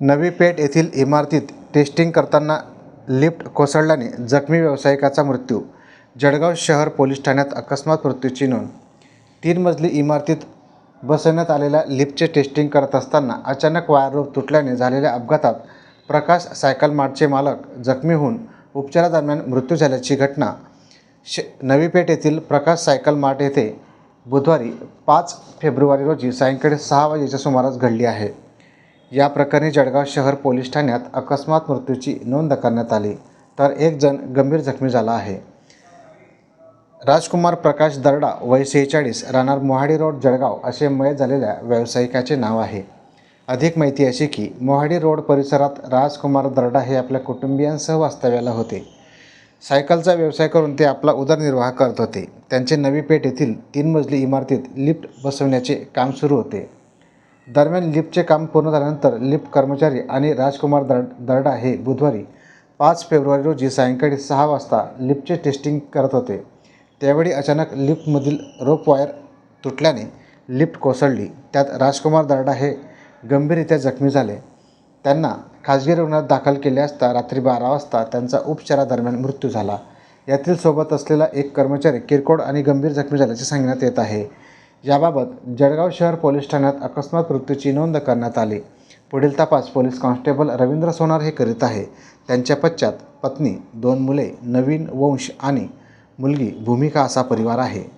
नवी पेठ येथील इमारतीत टेस्टिंग करताना लिफ्ट कोसळल्याने जखमी व्यावसायिकाचा मृत्यू. जळगाव शहर पोलीस ठाण्यात अकस्मात मृत्यूची नोंद. तीन मजली इमारतीत बसवण्यात आलेल्या लिफ्टचे टेस्टिंग करत असताना अचानक वायर तुटल्याने झालेल्या अपघातात प्रकाश सायकल मार्टचे मालक जखमी होऊन उपचारादरम्यान मृत्यू झाल्याची घटना. श नवीपेठ येथील प्रकाश सायकल मार्ट येथे बुधवारी पाच फेब्रुवारी रोजी सायंकाळी सहा वाजेच्या सुमारास घडली आहे. या प्रकरणी जळगाव शहर पोलीस ठाण्यात अकस्मात मृत्यूची नोंद करण्यात आली तर एक जण गंभीर जखमी झाला आहे. राजकुमार प्रकाश दरडा वय सेहेचाळीस राहणार मोहाडी रोड जळगाव असे मय झालेल्या व्यावसायिकाचे नाव आहे. अधिक माहिती अशी की मोहाडी रोड परिसरात राजकुमार दरडा हे आपल्या कुटुंबियांसह वास्तव्याला होते. सायकलचा व्यवसाय करून ते आपला उदरनिर्वाह करत होते. त्यांचे नवी पेठ येथील तीन मजली इमारतीत लिफ्ट बसवण्याचे काम सुरू होते. दरम्यान लिफ्टचे काम पूर्ण झाल्यानंतर लिफ्ट कर्मचारी आणि राजकुमार दर दर्डा हे बुधवारी पाच फेब्रुवारी रोजी सायंकाळी सहा वाजता लिफ्टचे टेस्टिंग करत होते. त्यावेळी अचानक लिफ्टमधील रोप वायर तुटल्याने लिफ्ट कोसळली. त्यात राजकुमार दर्डा हे गंभीररित्या जखमी झाले. त्यांना खाजगी रुग्णात दाखल केले असता रात्री बारा वाजता त्यांचा उपचारादरम्यान मृत्यू झाला. यातील सोबत असलेला एक कर्मचारी किरकोळ आणि गंभीर जखमी झाल्याचे सांगण्यात येत आहे. याबाबत जळगाव शहर पोलीस ठाण्यात अकस्मात मृत्यूची नोंद करण्यात आली. पुढील तपास पोलीस कॉन्स्टेबल रवींद्र सोनार हे करीत आहे. त्यांच्या पश्चात पत्नी दोन मुले नवीन वंश आणि मुलगी भूमिका असा परिवार आहे.